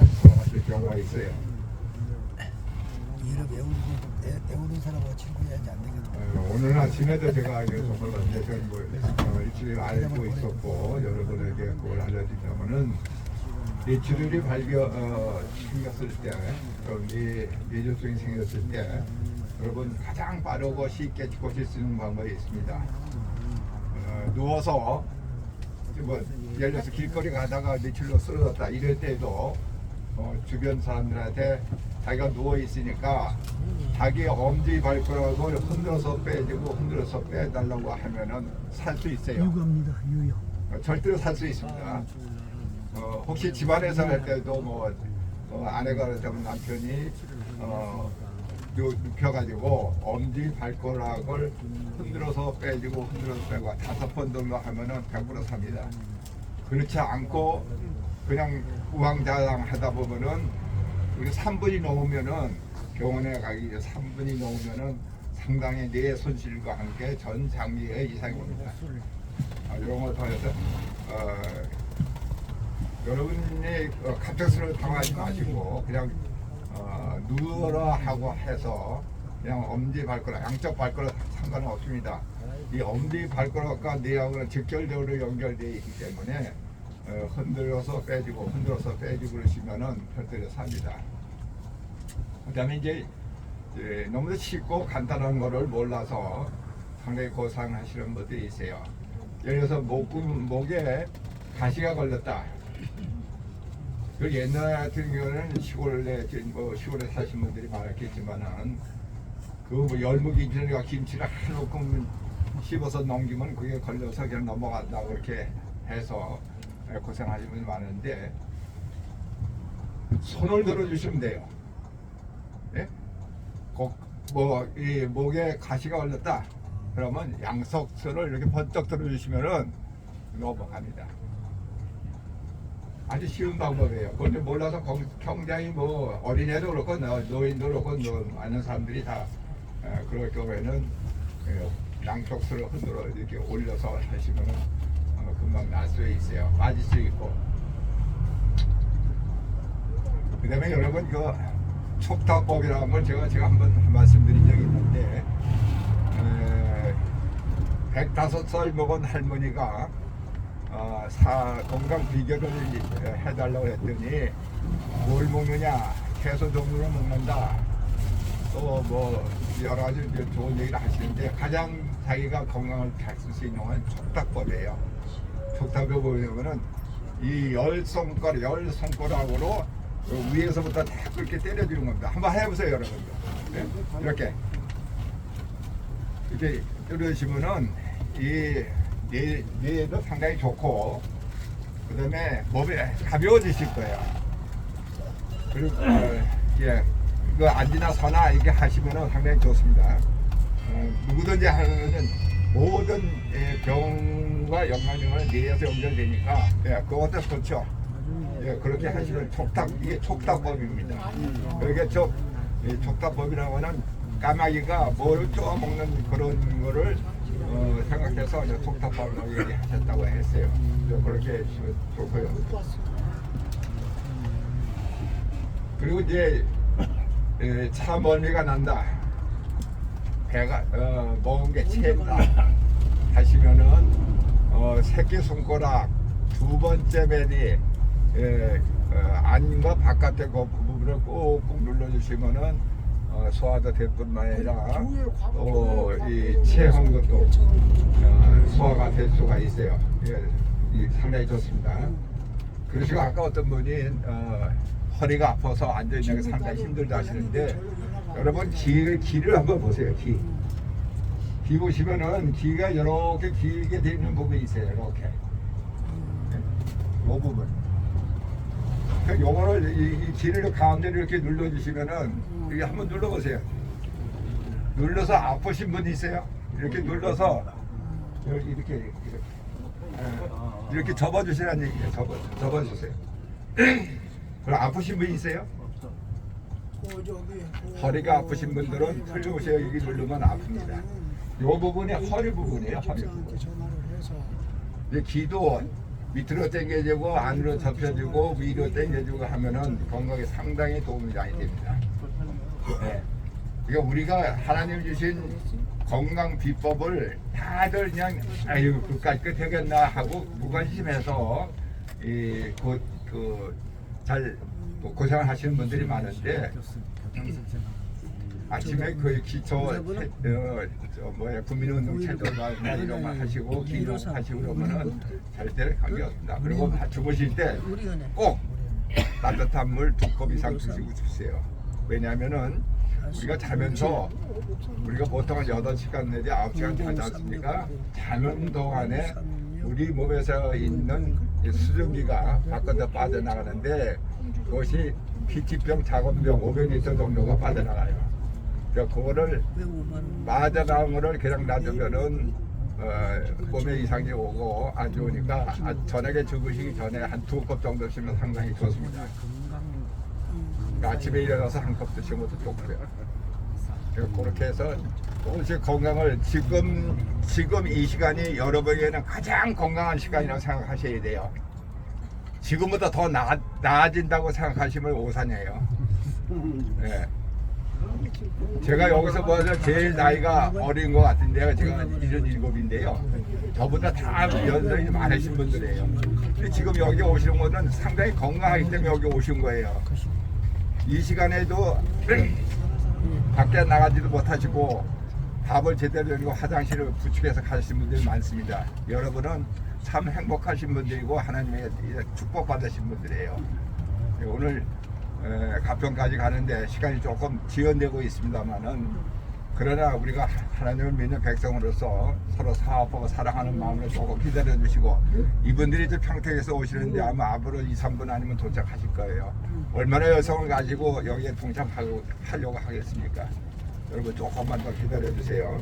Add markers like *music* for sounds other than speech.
돌아가실 경우가 있어요. 외우는 외우는 사람하고 친구해야지 안 되겠다. 어, 오늘 아침에도 제가 정말 제가 뭐 어, 일주일 알고 있었고 여러분에게 그걸 알려드리자면은 뇌출혈이 발견 어, 생겼을 때, 그럼 이 뇌졸중이 생겼을 때, 여러분 가장 빠르고 쉽게 고칠 수 있는 방법이 있습니다. 어, 누워서 뭐 예를 들어서 길거리 가다가 뇌출로 쓰러졌다 이럴 때도 어, 주변 사람들한테 자기가 누워 있으니까 자기 엄지 발가락을 흔들어서 빼주고 흔들어서 빼달라고 하면은 살 수 있어요. 유감입니다. 유요. 어, 절대로 살 수 있습니다. 어, 혹시 집안에서 할 때도 뭐 어, 아내가 그렇다면 남편이 어, 요- 눕혀가지고 엄지 발가락을 흔들어서 빼주고 흔들어서 빼고 다섯 번 정도 하면은 100% 삽니다. 그렇지 않고 그냥 우왕좌왕 하다 보면은 우리 3분이 넘으면은 병원에 가기 위해 3분이 넘으면은 상당히 뇌 손실과 함께 전 장기에 이상이 옵니다. 아, 이런 거 통해서 어, 여러분이 어, 갑작스러워 당하지 마시고 그냥 어, 누워라 하고 해서 그냥 엄지 발가락 양쪽 발가락 상관은 없습니다. 이 엄지 발가락과 뇌하고는 직결적으로 연결되어 있기 때문에 어, 흔들어서 빼주고 흔들어서 빼주고 그러시면은 별대로 삽니다. 그 다음에 이제 예, 너무 쉽고 간단한 거를 몰라서 상당히 고상하시는 분들이 있어요. 예를 들어서 목, 목에 가시가 걸렸다. 그 옛날 같은 경우는 시골에 뭐 시골에 사신 분들이 많았겠지만은 그뭐 열무김치나 김치를 한우큼 씹어서 넘기면 그게 걸려서 그냥 넘어간다 그렇게 해서 고생하시는 분이 많은데 손을 들어주시면 돼요. 예? 뭐이 목에 가시가 걸렸다. 그러면 양석선을 이렇게 번쩍 들어주시면은 넘어갑니다. 아주 쉬운 방법이에요. 그런데 몰라서 경- 굉장히 뭐 어린애도 그렇고 너- 노인도 그렇고 뭐 많은 사람들이 다 에, 그럴 경우에는 에, 양쪽으로 흔들어 이렇게 올려서 하시면은 어, 금방 날수 있어요. 맞을 수 있고. 그 다음에 여러분 그 촉탁법이라는 걸 제가 제가 한번 말씀드린 적이 있는데 에, 105살 먹은 할머니가 어, 사, 건강 비결을 해달라고 했더니 뭘 먹느냐 채소 종류를 먹는다 또 뭐 여러 가지 좋은 얘기를 하시는데 가장 자기가 건강을 잘쓸수 있는 건 촉탁법이에요 촉탁이 뭐냐면은 이 열 손가락 열 손가락으로 위에서부터 다 그렇게 때려주는 겁니다. 한번 해보세요 여러분 네? 이렇게. 이렇게 때려주시면은 이 뇌, 뇌에도 상당히 좋고 그 다음에 몸이 가벼워지실 거예요. 그리고 어, 예, 이거 앉이나 서나 이렇게 하시면은 상당히 좋습니다. 어, 누구든지 하는 모든 예, 병과 연관증은 뇌에서 연결되니까 예, 그것도 좋죠 예, 그렇게 하시면 촉탁 이게 촉탁법입니다. 그러니까 촉이 촉탁법이라고 하는 까마귀가 뭘 쪼아 먹는 그런 거를 어, 생각해서 촉탁법을 얘기하셨다고 했어요. 그렇게 하시면 좋고요. 그리고 이제 에, 차 멀미가 난다. 배가 어, 먹은 게 채다 하시면은 어, 새끼 손가락 두 번째 배니 예, 어, 안과 바깥에 그 부분을 꾹꾹 눌러주시면은 어, 소화도 될 뿐만 아니라 또이 체한 것도 어, 소화가 될 수가 있어요. 예, 이 상당히 좋습니다. 그러시고 아까 어떤 분이 어, 허리가 아파서 앉아 있는 게 상당히 힘들다 하시는데 여러분 귀를 귀를 한번 보세요. 귀. 귀 보시면은 귀가 이렇게 길게 되어 있는 부분이 있어요. 이렇게. 이 부분. 그 요거를 이, 이 귀를 가운데를 이렇게 눌러주시면은 이게 한번 눌러보세요. 눌러서 아프신 분 있어요? 이렇게 눌러서 이렇게 이렇게 이렇게, 예, 이렇게 접어주시라는 얘기예요. 접어 접어주세요. 그럼 아프신 분 있어요? 허리가 아프신 분들은 틀려오세요. 여기 누르면 아픕니다. 이 부분이 허리 부분이에요. 허리 부분. 귀도 밑으로 당겨주고 안으로 접혀주고 위로 당겨주고 하면은 건강에 상당히 도움이 많이 됩니다. 네. 그러니까 우리가 하나님 주신 건강 비법을 다들 그냥 아유 그까지 끝하겠나 하고 무관심해서 이그잘 고생을 하시는 분들이 많은데 아침에 그 기초 체- 어, 저 뭐야 국민운동 체조나 이런 거 하시고 기도 하시고 그러면은 절대 관계 없습니다. 그리고 주무실 때. 꼭 따뜻한 물 두 컵 이상 드시고 주세요. 왜냐하면은 우리가 자면서 우리가 보통 8시간 내지 9시간 자지 않습니까? 자는 동안에 우리 몸에서 있는 이 수증기가 바깥에 빠져나가는데 그것이 피티병, 작업병 500리터 정도가 빠져나가요. 그러니까 그거를 거를 그냥 놔두면은 어, 몸에 이상이 오고 안 좋으니까 아, 저녁에 주무시기 전에 한 두 컵 정도 드시면 상당히 좋습니다. 아침에 일어나서 한컵 것도 좋고요. 그렇게 해서 조금씩 건강을 지금 지금 이 시간이 여러분에게는 가장 건강한 시간이라고 생각하셔야 돼요. 지금보다 더 나아, 나아진다고 생각하시면 오산이에요. 예. 제가 여기서 보아서 제일 나이가 어린 것 같은데요. 제가 77인데요. 저보다 다 연령이 많으신 분들이에요. 근데 지금 여기 오시는 거는 상당히 건강하기 때문에 여기 오신 거예요. 이 시간에도 *clears throat* 밖에 나가지도 못하시고 밥을 제대로 드리고 화장실을 부축해서 가신 분들이 많습니다. 여러분은 참 행복하신 분들이고 하나님의 축복받으신 분들이에요. 오늘 에, 가평까지 가는데 시간이 조금 지연되고 있습니다만은 그러나 우리가 하나님을 믿는 백성으로서 서로 사업하고 사랑하는 마음으로 조금 기다려 주시고 이분들이 이제 평택에서 오시는데 아마 앞으로 2, 3분 아니면 도착하실 거예요. 얼마나 여성을 가지고 여기에 동참하려고 하겠습니까? 여러분 조금만 더 기다려 주세요.